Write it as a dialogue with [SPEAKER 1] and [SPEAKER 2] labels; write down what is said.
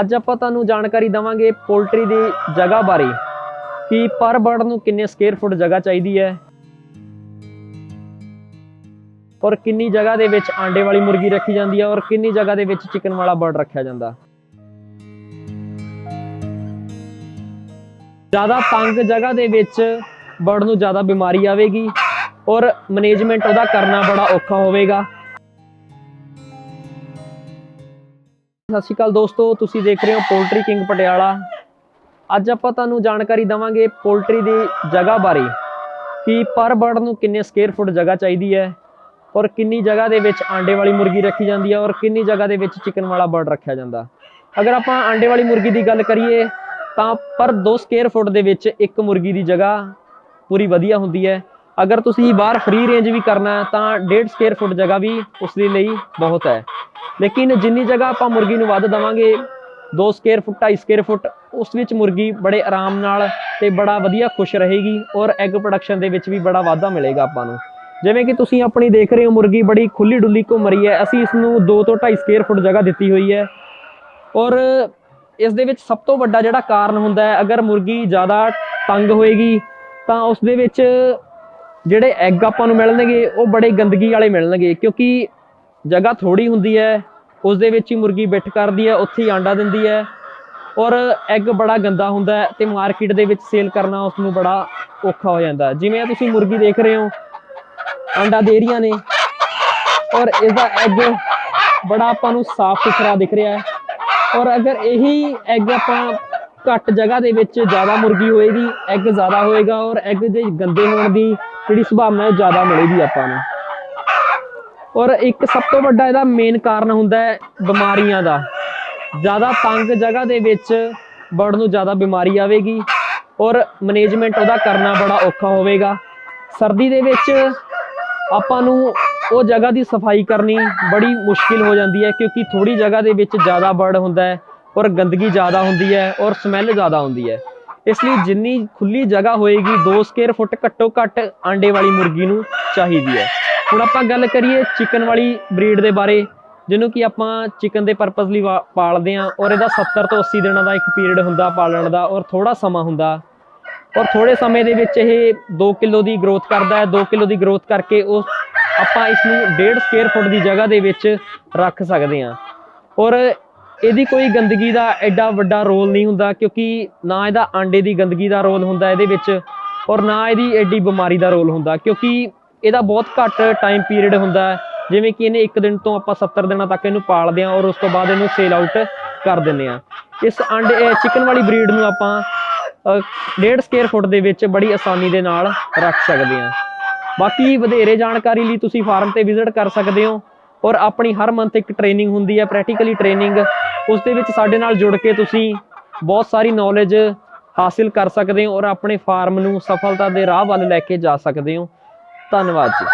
[SPEAKER 1] ਅੱਜ ਆਪਾਂ ਤੁਹਾਨੂੰ ਜਾਣਕਾਰੀ ਦਵਾਂਗੇ ਪੋਲਟਰੀ ਦੀ ਜਗ੍ਹਾ ਬਾਰੇ, ਕਿ ਪਰ ਬਰਡ ਨੂੰ ਕਿੰਨੇ ਸਕੁਅਰ ਫੁੱਟ ਜਗ੍ਹਾ ਚਾਹੀਦੀ ਹੈ ਔਰ ਕਿੰਨੀ ਜਗ੍ਹਾ ਦੇ ਵਿੱਚ ਆਂਡੇ ਵਾਲੀ ਮੁਰਗੀ ਰੱਖੀ ਜਾਂਦੀ ਹੈ ਔਰ ਕਿੰਨੀ ਜਗ੍ਹਾ ਦੇ ਵਿੱਚ ਚਿਕਨ ਵਾਲਾ ਬਰਡ ਰੱਖਿਆ ਜਾਂਦਾ। ਜ਼ਿਆਦਾ ਤੰਗ ਜਗ੍ਹਾ ਦੇ ਵਿੱਚ ਬਰਡ ਨੂੰ ਜ਼ਿਆਦਾ ਬਿਮਾਰੀ ਆਵੇਗੀ ਔਰ ਮੈਨੇਜਮੈਂਟ ਉਹਦਾ ਕਰਨਾ ਬੜਾ ਔਖਾ ਹੋਵੇਗਾ। ਸਤਿ ਸ਼੍ਰੀ ਅਕਾਲ ਦੋਸਤੋ, ਤੁਸੀਂ ਦੇਖ ਰਹੇ ਹੋ ਪੋਲਟਰੀ ਕਿੰਗ ਪਟਿਆਲਾ। ਅੱਜ ਆਪਾਂ ਤੁਹਾਨੂੰ ਜਾਣਕਾਰੀ ਦਵਾਂਗੇ ਪੋਲਟਰੀ ਦੀ ਜਗ੍ਹਾ ਬਾਰੇ, ਕਿ ਪਰ ਬਰਡ ਨੂੰ ਕਿੰਨੇ ਸਕੁਅਰ ਫੁੱਟ ਜਗ੍ਹਾ ਚਾਹੀਦੀ ਹੈ, ਔਰ ਕਿੰਨੀ ਜਗ੍ਹਾ ਦੇ ਵਿੱਚ ਆਂਡੇ ਵਾਲੀ ਮੁਰਗੀ ਰੱਖੀ ਜਾਂਦੀ ਹੈ, ਔਰ ਕਿੰਨੀ ਜਗ੍ਹਾ ਦੇ ਵਿੱਚ ਚਿਕਨ ਵਾਲਾ ਬਰਡ ਰੱਖਿਆ ਜਾਂਦਾ। ਅਗਰ ਆਪਾਂ ਆਂਡੇ ਵਾਲੀ ਮੁਰਗੀ ਦੀ ਗੱਲ ਕਰੀਏ, ਤਾਂ ਪਰ 2 ਸਕੁਅਰ ਫੁੱਟ ਦੇ ਵਿੱਚ ਇੱਕ ਮੁਰਗੀ ਦੀ ਜਗ੍ਹਾ ਪੂਰੀ ਵਧੀਆ ਹੁੰਦੀ ਹੈ ਅਗਰ ਤੁਸੀਂ ਬਾਹਰ ਫ੍ਰੀ ਰੇਂਜ ਵੀ ਕਰਨਾ ਤਾਂ 1.5 ਸਕੁਅਰ ਫੁੱਟ ਜਗ੍ਹਾ ਵੀ ਉਸ ਦੇ ਲਈ ਬਹੁਤ ਹੈ। ਲੇਕਿਨ ਜਿੰਨੀ ਜਗ੍ਹਾ ਆਪਾਂ ਮੁਰਗੀ ਨੂੰ ਵੱਧ ਦਵਾਂਗੇ 2 ਸਕੁਅਰ ਫੁੱਟ 2.5 ਸਕੁਅਰ ਫੁੱਟ ਉਸ ਵਿੱਚ ਮੁਰਗੀ ਬੜੇ ਆਰਾਮ ਨਾਲ ਤੇ ਬੜਾ ਵਧੀਆ ਖੁਸ਼ ਰਹੇਗੀ ਔਰ ਐਗ ਪ੍ਰੋਡਕਸ਼ਨ ਦੇ ਵਿੱਚ ਵੀ ਬੜਾ ਵਾਧਾ ਮਿਲੇਗਾ ਆਪਾਂ ਨੂੰ। ਜਿਵੇਂ ਕਿ ਤੁਸੀਂ ਆਪਣੀ ਦੇਖ ਰਹੇ ਹੋ, ਮੁਰਗੀ ਬੜੀ ਖੁੱਲੀ ਡੁੱਲੀ ਘੁੰਮ ਰਹੀ ਹੈ। ਅਸੀਂ ਇਸ ਨੂੰ 2 ਤੋਂ 2.5 ਸਕੁਅਰ ਫੁੱਟ ਜਗ੍ਹਾ ਦਿੱਤੀ ਹੋਈ ਹੈ। ਔਰ ਇਸ ਦੇ ਵਿੱਚ ਸਭ ਤੋਂ ਵੱਡਾ ਜਿਹੜਾ ਕਾਰਨ ਹੁੰਦਾ ਹੈ, ਅਗਰ ਮੁਰਗੀ ਜ਼ਿਆਦਾ ਤੰਗ ਹੋਏਗੀ, ਤਾਂ ਉਸ ਦੇ ਵਿੱਚ ਜਿਹੜੇ ਐਗ ਆਪਾਂ ਨੂੰ ਮਿਲਣਗੇ, ਉਹ ਬੜੇ ਗੰਦਗੀ ਵਾਲੇ ਮਿਲਣਗੇ, ਕਿਉਂਕਿ ਜਗ੍ਹਾ ਥੋੜੀ ਹੁੰਦੀ ਹੈ ਉਸ ਦੇ ਵਿੱਚ ਹੀ ਮੁਰਗੀ ਬਿੱਠ ਕਰਦੀ ਹੈ, ਉੱਥੇ ਹੀ ਆਂਡਾ ਦਿੰਦੀ ਹੈ ਔਰ ਐਗ ਬੜਾ ਗੰਦਾ ਹੁੰਦਾ ਹੈ ਤੇ ਮਾਰਕੀਟ ਦੇ ਵਿੱਚ ਸੇਲ ਕਰਨਾ ਉਸ ਨੂੰ ਬੜਾ ਔਖਾ ਹੋ ਜਾਂਦਾ ਜਿਵੇਂ ਤੁਸੀਂ ਮੁਰਗੀ ਦੇਖ ਰਹੇ ਹੋ, ਆਂਡਾ ਦੇ ਰਹੀਆਂ ਨੇ ਔਰ ਇਹਦਾ ਐਗ ਬੜਾ ਆਪਾਂ ਨੂੰ ਸਾਫ਼ ਸੁਥਰਾ ਦਿਖ ਰਿਹਾ ਹੈ ਔਰ ਅਗਰ ਇਹੀ ਐਗ ਆਪਾਂ ਘੱਟ ਜਗ੍ਹਾ ਦੇ ਵਿੱਚ ਜ਼ਿਆਦਾ ਮੁਰਗੀ ਹੋਏਗੀ ਐਗ ਜ਼ਿਆਦਾ ਹੋਏਗਾ ਔਰ ਐਗ ਦੇ ਗੰਦੇ ਹੋਣ ਦੀ ਜਿਹੜੀ ਸੰਭਾਵਨਾ ਹੈ ਉਹ ਜ਼ਿਆਦਾ ਮਿਲੇਗੀ ਆਪਾਂ ਨੂੰ। ਔਰ ਇੱਕ ਸਭ ਤੋਂ ਵੱਡਾ ਇਹਦਾ ਮੇਨ ਕਾਰਨ ਹੁੰਦਾ ਹੈ ਬਿਮਾਰੀਆਂ ਦਾ। ਜ਼ਿਆਦਾ ਤੰਗ ਜਗ੍ਹਾ ਦੇ ਵਿੱਚ ਬਰਡ ਨੂੰ ਜ਼ਿਆਦਾ ਬਿਮਾਰੀ ਆਵੇਗੀ ਔਰ ਮੈਨੇਜਮੈਂਟ ਉਹਦਾ ਕਰਨਾ ਬੜਾ ਔਖਾ ਹੋਵੇਗਾ। ਸਰਦੀ ਦੇ ਵਿੱਚ ਆਪਾਂ ਨੂੰ ਉਹ ਜਗ੍ਹਾ ਦੀ ਸਫ਼ਾਈ ਕਰਨੀ ਬੜੀ ਮੁਸ਼ਕਿਲ ਹੋ ਜਾਂਦੀ ਹੈ ਕਿਉਂਕਿ ਥੋੜੀ ਜਗ੍ਹਾ ਦੇ ਵਿੱਚ ਜ਼ਿਆਦਾ ਬਰਡ ਹੁੰਦਾ ਹੈ ਔਰ ਗੰਦਗੀ ਜ਼ਿਆਦਾ ਹੁੰਦੀ ਹੈ ਔਰ ਸਮੈਲ ਜ਼ਿਆਦਾ ਹੁੰਦੀ ਹੈ। ਇਸ ਲਈ ਜਿੰਨੀ ਖੁੱਲੀ ਜਗ੍ਹਾ ਹੋਏਗੀ 2 ਸਕੁਅਰ ਫੁੱਟ ਘੱਟੋ ਘੱਟ ਆਂਡੇ ਵਾਲੀ ਮੁਰਗੀ ਨੂੰ ਚਾਹੀਦੀ ਹੈ। ਹੁਣ ਆਪਾਂ ਗੱਲ ਕਰੀਏ ਚਿਕਨ ਵਾਲੀ ਬਰੀਡ ਦੇ ਬਾਰੇ, ਜਿਹਨੂੰ ਕਿ ਆਪਾਂ ਚਿਕਨ ਦੇ ਪਰਪਸ ਲਈ ਵਾ- ਪਾਲਦੇ ਆਂ ਔਰ ਇਹਦਾ 70 ਤੋਂ 80 ਦਿਨਾਂ ਦਾ ਇੱਕ ਪੀਰੀਅਡ ਹੁੰਦਾ ਪਾਲਣ ਦਾ ਔਰ ਥੋੜਾ ਸਮਾਂ ਹੁੰਦਾ। ਔਰ ਥੋੜੇ ਸਮੇਂ ਦੇ ਵਿੱਚ ਇਹ 2 ਕਿਲੋ ਦੀ ਗਰੋਥ ਕਰਦਾ ਹੈ 2 ਕਿਲੋ ਦੀ ਗਰੋਥ ਕਰਕੇ ਉਹ ਆਪਾਂ ਇਸ ਨੂੰ 1.5 ਸਕੁਅਰ ਫੁੱਟ ਦੀ ਜਗ੍ਹਾ ਦੇ ਵਿੱਚ ਰੱਖ ਸਕਦੇ ਹਾਂ। ਔਰ ਇਹਦੀ ਕੋਈ ਗੰਦਗੀ ਦਾ ਐਡਾ ਵੱਡਾ ਰੋਲ ਨਹੀਂ ਹੁੰਦਾ ਕਿਉਂਕਿ ਨਾ ਇਹਦਾ ਆਂਡੇ ਦੀ ਗੰਦਗੀ ਦਾ ਰੋਲ ਹੁੰਦਾ ਇਹਦੇ ਵਿੱਚ ਔਰ ਨਾ ਇਹਦੀ ਐਡੀ ਬਿਮਾਰੀ ਦਾ ਰੋਲ ਹੁੰਦਾ ਕਿਉਂਕਿ ਇਹਦਾ ਬਹੁਤ ਘੱਟ ਟਾਈਮ ਪੀਰੀਅਡ ਹੁੰਦਾ ਜਿਵੇਂ ਕਿ ਇਹਨੇ ਇੱਕ ਦਿਨ ਤੋਂ ਆਪਾਂ 70 ਦਿਨਾਂ ਤੱਕ ਇਹਨੂੰ ਪਾਲਦੇ ਹਾਂ ਔਰ ਉਸ ਤੋਂ ਬਾਅਦ ਇਹਨੂੰ ਸੇਲ ਆਊਟ ਕਰ ਦਿੰਦੇ ਹਾਂ। ਇਸ ਆਂਡੇ ਚਿਕਨ ਵਾਲੀ ਬਰੀਡ ਨੂੰ ਆਪਾਂ ਅਹ, ਡੇਢ ਸਕੁਅਰ ਫੁੱਟ ਦੇ ਵਿੱਚ ਬੜੀ ਆਸਾਨੀ ਦੇ ਨਾਲ ਰੱਖ ਸਕਦੇ ਹਾਂ। ਬਾਕੀ ਵਧੇਰੇ ਜਾਣਕਾਰੀ ਲਈ ਤੁਸੀਂ ਫਾਰਮ ਤੇ ਵਿਜ਼ਿਟ ਕਰ ਸਕਦੇ ਹੋ ਔਰ ਆਪਣੀ ਹਰ ਮੰਥ ਇੱਕ ਟ੍ਰੇਨਿੰਗ ਹੁੰਦੀ ਹੈ ਪ੍ਰੈਕਟੀਕਲੀ ਟ੍ਰੇਨਿੰਗ ਉਸ ਦੇ ਵਿੱਚ ਸਾਡੇ ਨਾਲ ਜੁੜ ਕੇ ਤੁਸੀਂ ਬਹੁਤ ਸਾਰੀ ਨੌਲੇਜ ਹਾਸਿਲ ਕਰ ਸਕਦੇ ਹੋ ਔਰ ਆਪਣੇ ਫਾਰਮ ਨੂੰ ਸਫਲਤਾ ਦੇ ਰਾਹ ਵੱਲ ਲੈ ਕੇ ਜਾ ਸਕਦੇ ਹੋ। ਧੰਨਵਾਦ ਜੀ।